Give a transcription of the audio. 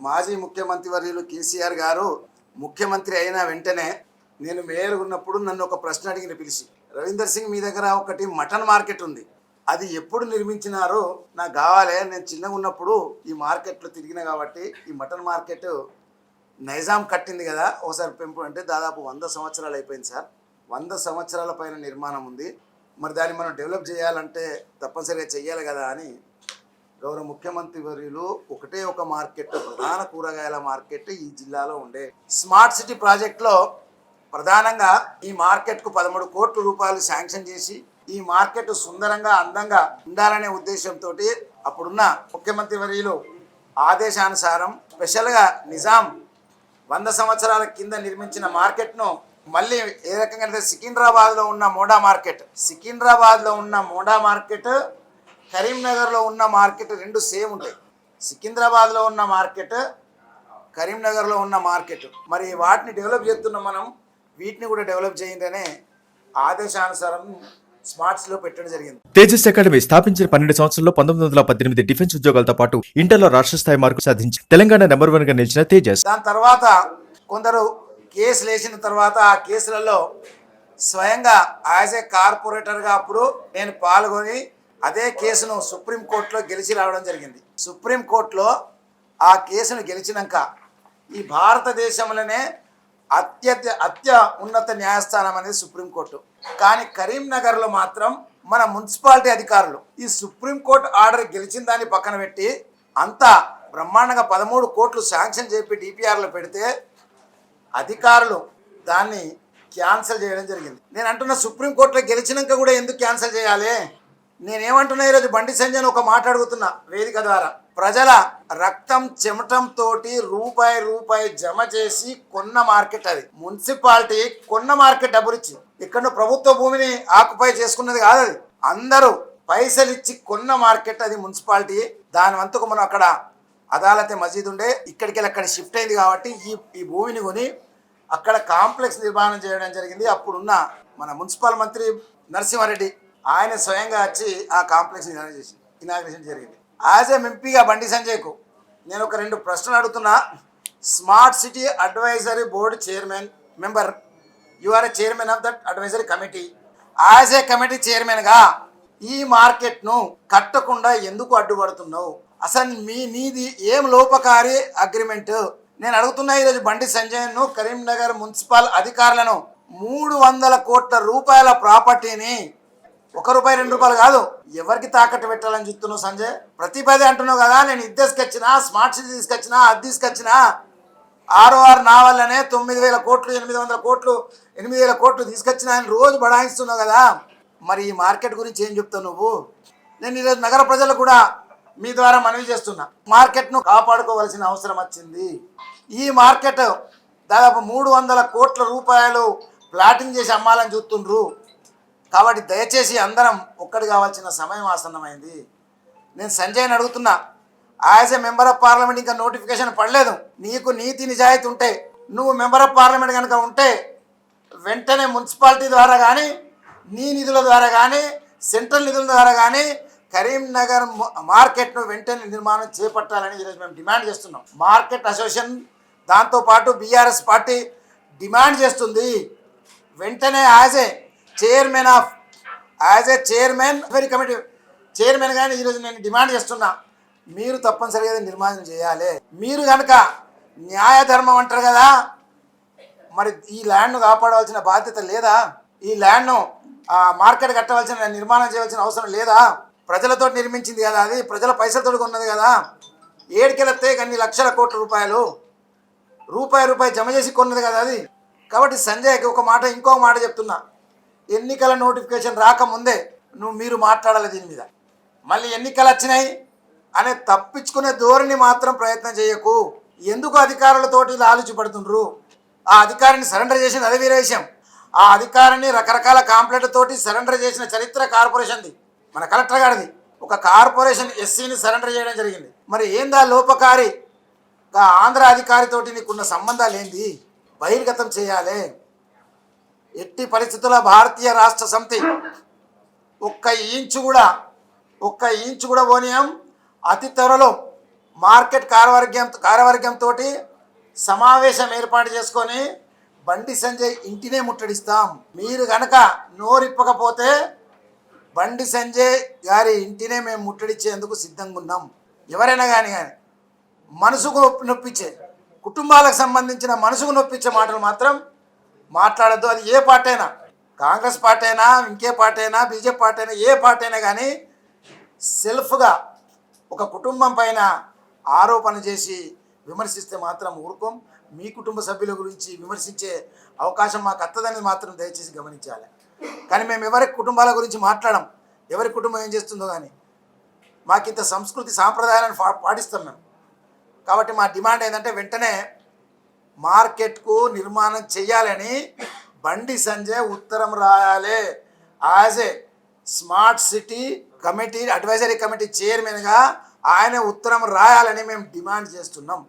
మాజీ ముఖ్యమంత్రి వర్యులు కేసీఆర్ గారు ముఖ్యమంత్రి అయిన వెంటనే నేను మేయర్ ఉన్నప్పుడు నన్ను ఒక ప్రశ్న అడిగిన పిలిచి రవీందర్ సింగ్ మీ దగ్గర ఒకటి మటన్ మార్కెట్ ఉంది. అది ఎప్పుడు నిర్మించినారో నాకు కావాలి. నేను చిన్నగా ఉన్నప్పుడు ఈ మార్కెట్లో తిరిగిన కాబట్టి ఈ మటన్ మార్కెట్ నైజాం కట్టింది కదా. ఒకసారి పెంపు అంటే దాదాపు వంద సంవత్సరాలు అయిపోయింది సార్. వంద సంవత్సరాల పైన నిర్మాణం ఉంది. మరి దాన్ని మనం డెవలప్ చేయాలంటే తప్పనిసరిగా చెయ్యాలి కదా అని గౌరవ ముఖ్యమంత్రి వర్యులు ఒకటే ఒక మార్కెట్ ప్రధాన కూరగాయల మార్కెట్ ఈ జిల్లాలో ఉండే. స్మార్ట్ సిటీ ప్రాజెక్ట్లో ప్రధానంగా ఈ మార్కెట్కు పదమూడు కోట్ల రూపాయలు శాంక్షన్ చేసి ఈ మార్కెట్ సుందరంగా అందంగా ఉండాలనే ఉద్దేశంతో అప్పుడున్న ముఖ్యమంత్రి వర్యులు ఆదేశానుసారం స్పెషల్గా నిజాం వంద సంవత్సరాల కింద నిర్మించిన మార్కెట్ను మళ్ళీ ఏ రకంగా అంటే సికింద్రాబాద్లో ఉన్న మోడా మార్కెట్. సికింద్రాబాద్లో ఉన్న మోడా మార్కెట్ కరీంనగర్లో ఉన్న మార్కెట్ రెండు సేమ్ ఉంటాయి. సికింద్రాబాద్లో ఉన్న మార్కెట్ కరీంనగర్లో ఉన్న మార్కెట్. మరి వాటిని డెవలప్ చేస్తున్నాం మనం. వీటిని కూడా డెవలప్ చేయండి ఆదేశానుసారం పెట్టడం జరిగింది. తేజస్ అకాడమీ స్థాపించిన పన్నెండు సంవత్సరాల్లో పంతొమ్మిది వందల పద్దెనిమిది డిఫెన్స్ ఉద్యోగాలతో పాటు ఇంటర్లో రాష్ట్ర స్థాయి మార్కు సాధించి తెలంగాణ నెంబర్ వన్గా నిలిచిన తేజస్. దాని తర్వాత కొందరు కేసులు వేసిన తర్వాత ఆ కేసులలో స్వయంగా యాజ్ ఏ కార్పొరేటర్గా అప్పుడు నేను పాల్గొని అదే కేసును సుప్రీంకోర్టులో గెలిచి రావడం జరిగింది. సుప్రీంకోర్టులో ఆ కేసును గెలిచినాక ఈ భారతదేశంలోనే అత్యత అత్య ఉన్నత న్యాయస్థానం అనేది సుప్రీంకోర్టు కానీ కరీంనగర్లో మాత్రం మన మున్సిపాలిటీ అధికారులు ఈ సుప్రీంకోర్టు ఆర్డర్ గెలిచిన దాన్ని పక్కన పెట్టి అంతా బ్రహ్మాండంగా పదమూడు కోట్లు శాంక్షన్ చెప్పి డిపిఆర్లో పెడితే అధికారులు దాన్ని క్యాన్సిల్ చేయడం జరిగింది. నేను అంటున్న సుప్రీంకోర్టులో గెలిచినాక కూడా ఎందుకు క్యాన్సిల్ చేయాలి? నేనేమంటున్నా ఈరోజు బండి సంజయ్ ఒక మాట అడుగుతున్నా వేదిక ద్వారా. ప్రజల రక్తం చెమటం తోటి రూపాయి రూపాయి జమ చేసి కొన్న మార్కెట్ అది. మున్సిపాలిటీ కొన్న మార్కెట్ డబ్బులిచ్చి ఇక్కడ ప్రభుత్వ భూమిని ఆక్యుపై చేసుకున్నది కాదు అది. అందరూ పైసలు ఇచ్చి కొన్న మార్కెట్ అది మున్సిపాలిటీ. దాని వంతుకు మనం అక్కడ అదాలతే మసీద్ ఉండే. ఇక్కడికి వెళ్ళి అక్కడ షిఫ్ట్ అయింది కాబట్టి ఈ ఈ భూమిని కొని అక్కడ కాంప్లెక్స్ నిర్మాణం చేయడం జరిగింది. అప్పుడున్న మన మున్సిపల్ మంత్రి నరసింహారెడ్డి ఆయన స్వయంగా వచ్చి ఆ కాంప్లెక్స్ ఇనాగ్రేషన్ ఇనాగ్రేషన్ జరిగింది. యాజ్ ఏ ఎంపీగా బండి సంజయ్కు నేను ఒక రెండు ప్రశ్నలు అడుగుతున్నా. Smart city advisory board chairman member you are a chairman of that advisory committee as a committee చైర్మన్గా ఈ మార్కెట్ను కట్టకుండా ఎందుకు అడ్డుపడుతున్నావు? అసలు మీ నీది ఏం లోపకారి అగ్రిమెంట్ నేను అడుగుతున్నా ఈరోజు బండి సంజయ్ను కరీంనగర్ మున్సిపల్ అధికారులను మూడు వందల కోట్ల రూపాయల ప్రాపర్టీని ఒక రూపాయి రెండు రూపాయలు కాదు. ఎవరికి తాకట్టు పెట్టాలని చూస్తున్నావు సంజయ్? ప్రతి పది అంటున్నావు కదా నేను ఇది తీసుకొచ్చినా స్మార్ట్ సిటీ తీసుకొచ్చినా అది తీసుకొచ్చినా. ఆరు ఆరు నా వల్లనే తొమ్మిది వేల కోట్లు ఎనిమిది వందల కోట్లు ఎనిమిది వేల కోట్లు తీసుకొచ్చిన ఆయన రోజు బడాయిస్తున్నావు కదా. మరి ఈ మార్కెట్ గురించి ఏం చెప్తావు నువ్వు? నేను ఈరోజు నగర ప్రజలు కూడా మీ ద్వారా మనవి చేస్తున్నా. మార్కెట్ను కాపాడుకోవాల్సిన అవసరం వచ్చింది. ఈ మార్కెట్ దాదాపు మూడు వందల కోట్ల రూపాయలు ప్లాటింగ్ చేసి అమ్మాలని చూస్తుండ్రు. కాబట్టి దయచేసి అందరం ఒక్కటి కావాల్సిన సమయం ఆసన్నమైంది. నేను సంజయ్ని అడుగుతున్నా as a member of parliament ఇంకా నోటిఫికేషన్ పడలేదు. నీకు నీతి నిజాయితీ ఉంటే నువ్వు మెంబర్ ఆఫ్ పార్లమెంట్ కనుక ఉంటే వెంటనే మున్సిపాలిటీ ద్వారా కానీ నీ నిధుల ద్వారా కానీ సెంట్రల్ నిధుల ద్వారా కానీ కరీంనగర్ మార్కెట్ను వెంటనే నిర్మాణం చేపట్టాలని ఈరోజు మేము డిమాండ్ చేస్తున్నాం. మార్కెట్ అసోసియేషన్ దాంతోపాటు బీఆర్ఎస్ పార్టీ డిమాండ్ చేస్తుంది. వెంటనే as a chairman of as a chairman very committee chairman కానీ ఈరోజు నేను డిమాండ్ చేస్తున్నా మీరు తప్పనిసరిగా నిర్మాణం చేయాలి. మీరు కనుక న్యాయధర్మం అంటారు కదా మరి ఈ ల్యాండ్ను కాపాడవలసిన బాధ్యత లేదా? ఈ ల్యాండ్ను మార్కెట్ కట్టవలసిన నిర్మాణం చేయవలసిన అవసరం లేదా? ప్రజలతో నిర్మించింది కదా అది ప్రజల పైసలతో ఉన్నది కదా. ఏడుకెళ్ళతే కన్ని లక్షల కోట్ల రూపాయలు. రూపాయి రూపాయి జమ చేసి కొన్నది కదా అది. కాబట్టి సంజయ్కి ఒక మాట ఇంకో మాట చెప్తున్నా. ఎన్నికల నోటిఫికేషన్ రాకముందే నువ్వు మీరు మాట్లాడాలి దీని మీద. మళ్ళీ ఎన్నికలు వచ్చినాయి అనే తప్పించుకునే ధోరణి మాత్రం ప్రయత్నం చేయకు. ఎందుకు అధికారులతోటి ఇలా ఆలోచిపడుతుండ్రు? ఆ అధికారిని సరెండర్ చేసింది అది వేరే విషయం. ఆ అధికారిని రకరకాల కాంప్లైంట్లతోటి సరెండర్ చేసిన చరిత్ర కార్పొరేషన్ది. మన కలెక్టర్ గారిది. ఒక కార్పొరేషన్ ఎస్సీని సరెండర్ చేయడం జరిగింది. మరి ఏందా లోపకారి? ఆంధ్ర అధికారితోటి నీకున్న సంబంధాలు ఏంది? బహిర్గతం చేయాలి. ఎట్టి పరిస్థితుల్లో భారతీయ రాష్ట్ర సమితి ఒక్క ఇంచు కూడా ఒక్క ఇంచు కూడా పోనీయం. అతి త్వరలో మార్కెట్ కార్యవర్గం కార్యవర్గంతో సమావేశం ఏర్పాటు చేసుకొని బండి సంజయ్ ఇంటినే ముట్టడిస్తాం. మీరు గనక నోరిప్పకపోతే బండి సంజయ్ గారి ఇంటినే మేము ముట్టడిచ్చేందుకు సిద్ధంగా ఉన్నాం ఎవరైనా కానీ కానీ మనసుకు నొప్పి నొప్పించే కుటుంబాలకు సంబంధించిన మనసుకు నొప్పించే మాటలు మాత్రం మాట్లాడద్దు. అది ఏ పార్టీ అయినా కాంగ్రెస్ పార్టీ అయినా ఇంకే పార్టీ అయినా బీజేపీ పార్టీ అయినా ఏ పార్టీ అయినా కానీ సెల్ఫ్గా ఒక కుటుంబం పైన ఆరోపణ చేసి విమర్శిస్తే మాత్రం ఊరుకోం. మీ కుటుంబ సభ్యుల గురించి విమర్శించే అవకాశం మాకు అత్తదని మాత్రం దయచేసి గమనించాలి. కానీ మేము ఎవరి కుటుంబాల గురించి మాట్లాడం? ఎవరి కుటుంబం ఏం చేస్తుందో కానీ మాకింత సంస్కృతి సాంప్రదాయాలను పా- పాటిస్తాం మేము. కాబట్టి మా డిమాండ్ ఏంటంటే వెంటనే మార్కెట్కు నిర్మాణం చేయాలని బండి సంజయ్ ఉత్తరం రాయాలి. As a smart city committee advisory committee చైర్మన్గా ఆయన ఉత్తరం రాయాలని మేము డిమాండ్ చేస్తున్నాం.